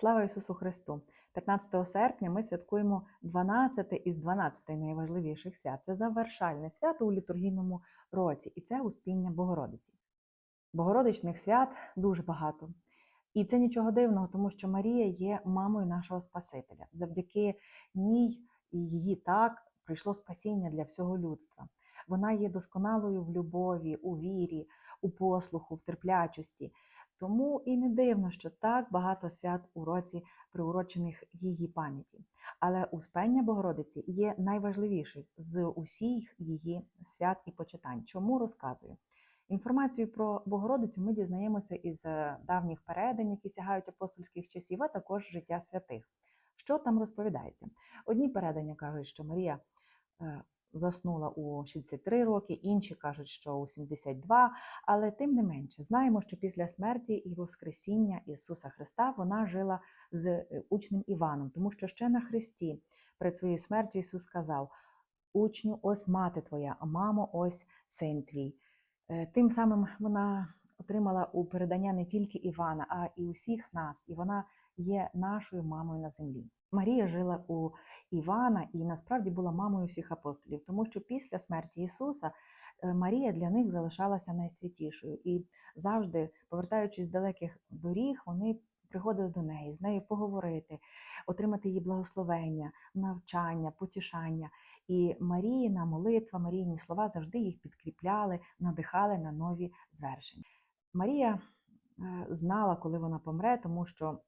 Слава Ісусу Христу! 15 серпня ми святкуємо 12 із 12 найважливіших свят. Це завершальне свято у літургійному році, і це Успіння Богородиці. Богородичних свят дуже багато. І це нічого дивного, тому що Марія є мамою нашого Спасителя. Завдяки ній і її так прийшло спасіння для всього людства. Вона є досконалою в любові, у вірі, у послуху, в терплячості. Тому і не дивно, що так багато свят у році приурочених її пам'яті. Але Успення Богородиці є найважливіший з усіх її свят і почитань. Чому розказую? Інформацію про Богородицю ми дізнаємося із е, давніх передань, які сягають апостольських часів, а також життя святих. Що там розповідається? Одні передання кажуть, що Марія е, заснула у 63 роки, інші кажуть, що у 72, але тим не менше знаємо, що після смерті і Воскресіння Ісуса Христа вона жила з е, учнем Іваном, тому що ще на Христі перед своєю смертю Ісус сказав: Учню, ось мати твоя, а мамо, ось син твій. Е, Тим самим вона отримала у передання не тільки Івана, а і усіх нас, і вона є нашою мамою на землі. Марія жила у Івана і насправді була мамою всіх апостолів, тому що після смерті Ісуса е, Марія для них залишалася найсвятішою. І завжди, повертаючись з далеких доріг, вони приходили до неї, з нею поговорити, отримати її благословення, навчання, потішання. І Маріїна молитва, Марійні слова завжди їх підкріпляли, надихали на нові звершення. Марія е, знала, коли вона помре, тому що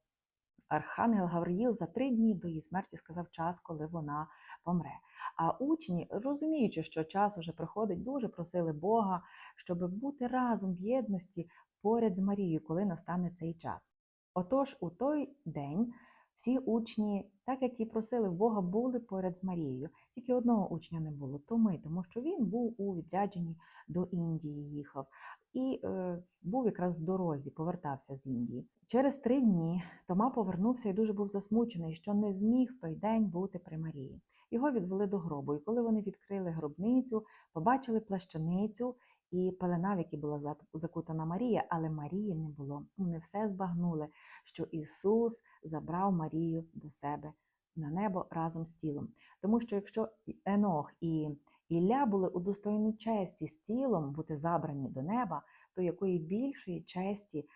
Архангел Гавриїл за три дні до її смерті сказав час, коли вона помре. А учні, розуміючи, що час уже приходить, дуже просили Бога, щоб бути разом в єдності поряд з Марією, коли настане цей час. Отож, у той день всі учні, так як і просили в Бога, були поряд з Марією. Тільки одного учня не було то ми, тому що він був у відрядженні до Індії, їхав і е, був якраз в дорозі, повертався з Індії. Через три дні Тома повернувся і дуже був засмучений, що не зміг в той день бути при Марії. Його відвели до гробу, і коли вони відкрили гробницю, побачили плащаницю і пелена, в якій була закутана Марія, але Марії не було. Вони все збагнули, що Ісус забрав Марію до себе на небо разом з тілом. Тому що якщо Енох і Ілля були удостоєні честі з тілом бути забрані до неба, то якої більшої честі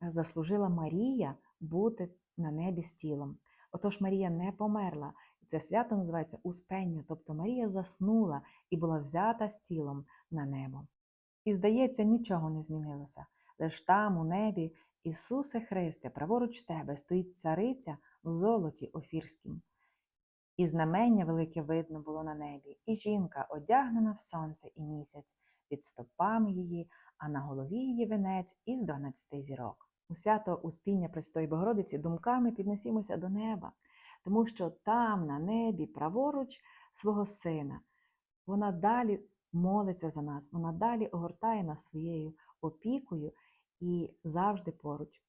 заслужила Марія бути на небі з тілом. Отож Марія не померла. Це свято називається Успення, тобто Марія заснула і була взята з тілом на небо. І, здається, нічого не змінилося. Лиш там, у небі, Ісусе Христе, праворуч тебе стоїть цариця в золоті офірськім. І знамення велике видно було на небі, і жінка, одягнена в сонце і місяць, під стопами її, а на голові її венець із дванадцяти зірок. У свято Успіння Престої Богородиці думками піднесімося до неба, тому що там, на небі, праворуч свого сина, вона далі молиться за нас, вона далі огортає нас своєю опікою і завжди поруч.